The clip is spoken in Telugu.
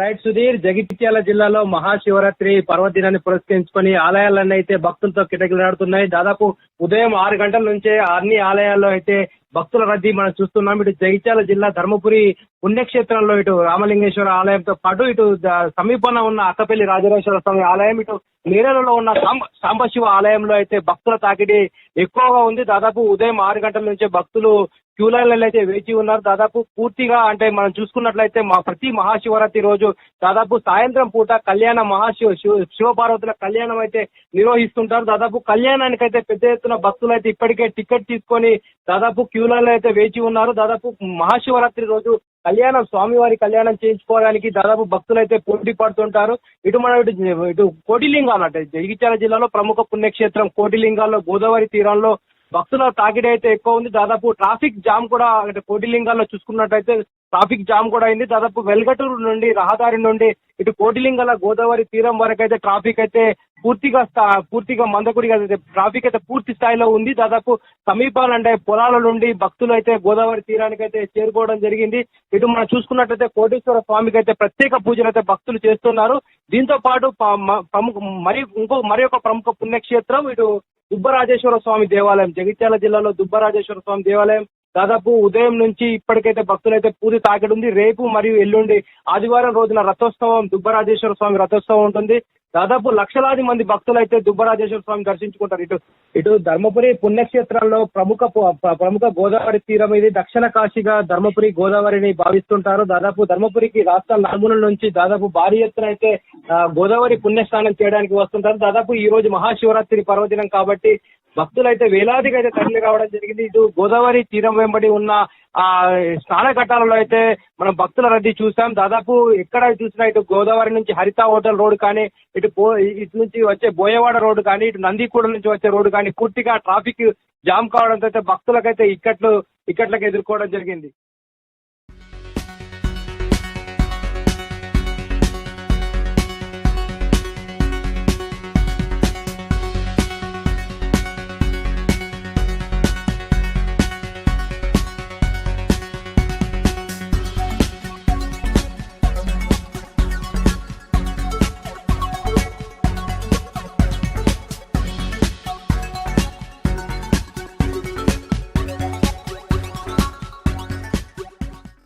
రైట్ సుధీర్ జగిత్యాల జిల్లాలో మహాశివరాత్రి పర్వదినాన్ని పురస్కరించుకొని ఆలయాలన్నీ అయితే భక్తులతో కిటకిలాడుతున్నాయి. దాదాపు ఉదయం ఆరు గంటల నుంచే అన్ని ఆలయాల్లో అయితే భక్తుల రద్దీ మనం చూస్తున్నాం. ఇటు జగిత్యాల జిల్లా ధర్మపురి పుణ్యక్షేత్రంలో ఇటు రామలింగేశ్వర ఆలయంతో పాటు ఇటు సమీపంలో ఉన్న అక్కపల్లి రాజరాజేశ్వర స్వామి ఆలయం ఇటు నేరలలో ఉన్న సాంబశివ ఆలయంలో అయితే భక్తుల తాకిడి ఎక్కువగా ఉంది. దాదాపు ఉదయం ఆరు గంటల నుంచే భక్తులు క్యూ లైన్లలో అయితే వేచి ఉన్నారు. దాదాపు పూర్తిగా అంటే మనం చూసుకున్నట్లయితే మా ప్రతి మహాశివరాత్రి రోజు దాదాపు సాయంత్రం పూట కళ్యాణ మహాశివ శివ శివపార్వతుల కళ్యాణం అయితే నిర్వహిస్తుంటారు. దాదాపు కళ్యాణానికి అయితే పెద్ద ఎత్తున భక్తులు అయితే ఇప్పటికే టికెట్ తీసుకొని దాదాపు క్యూ లైన్లో అయితే వేచి ఉన్నారు. దాదాపు మహాశివరాత్రి రోజు కళ్యాణం స్వామివారి కళ్యాణం చేయించుకోవడానికి దాదాపు భక్తులు అయితే పోటీ పడుతుంటారు. ఇటు మన ఇటు ఇటు కోటిలింగాలు అంటే జగిత్యాల జిల్లాలో ప్రముఖ పుణ్యక్షేత్రం కోటిలింగాల్లో గోదావరి తీరంలో భక్తుల తాకిడి అయితే ఎక్కువ ఉంది. దాదాపు ట్రాఫిక్ జామ్ కూడా అంటే కోటిలింగాల్లో చూసుకున్నట్టయితే ట్రాఫిక్ జామ్ కూడా అయింది. దాదాపు వెల్గటూరు నుండి రహదారి నుండి ఇటు కోటిలింగాల గోదావరి తీరం వరకు అయితే ట్రాఫిక్ అయితే పూర్తిగా పూర్తిగా మందకుడిగా అయితే ట్రాఫిక్ అయితే పూర్తి స్థాయిలో ఉంది. దాదాపు సమీపాలంటే పొలాల నుండి భక్తులు అయితే గోదావరి తీరానికి అయితే చేరుకోవడం జరిగింది. ఇటు మనం చూసుకున్నట్టయితే కోటేశ్వర స్వామికి అయితే ప్రత్యేక పూజలు అయితే భక్తులు చేస్తున్నారు. దీంతో పాటు ప్రముఖ మరి ఇంకో మరి ఒక ప్రముఖ పుణ్యక్షేత్రం ఇటు దుబ్బరాజేశ్వర స్వామి దేవాలయం జగిత్యాల జిల్లాలో దుబ్బరాజేశ్వర స్వామి దేవాలయం దాదాపు ఉదయం నుంచి ఇప్పటికైతే భక్తులైతే పూర్తి తాకిడి ఉంది రేపు మరియు ఎల్లుండి ఆదివారం రోజున రథోత్సవం దుబ్బరాజేశ్వర స్వామి రథోత్సవం ఉంటుంది. దాదాపు లక్షలాది మంది భక్తులైతే దుబ్బరాజేశ్వర స్వామి దర్శించుకుంటారు. ఇటు ఇటు ధర్మపురి పుణ్యక్షేత్రంలో ప్రముఖ ప్రముఖ గోదావరి తీరం ఇది. దక్షిణ కాశీగా ధర్మపురి గోదావరిని భావిస్తుంటారు. దాదాపు ధర్మపురికి రాష్ట్ర నలుమూలల నుంచి దాదాపు భారీ ఎత్తున అయితే గోదావరి పుణ్యస్నానం చేయడానికి వస్తుంటారు. దాదాపు ఈ రోజు మహాశివరాత్రి పర్వదినం కాబట్టి భక్తులైతే వేలాదిగా అయితే తరలి రావడం జరిగింది. ఇటు గోదావరి తీరం వెంబడి ఉన్న ఆ స్నాన ఘట్టాలలో అయితే మనం భక్తుల రద్దీ చూసాం. దాదాపు ఎక్కడ చూసినా ఇటు గోదావరి నుంచి హరిత హోటల్ రోడ్ కానీ ఇటు పో ఇటు నుంచి వచ్చే బోయవాడ రోడ్డు కానీ ఇటు నందికూడ నుంచి వచ్చే రోడ్డు కానీ పూర్తిగా ట్రాఫిక్ జామ్ కావడంతో అయితే భక్తులకైతే ఇక్కట్లు ఇక్కట్లకు ఎదుర్కోవడం జరిగింది.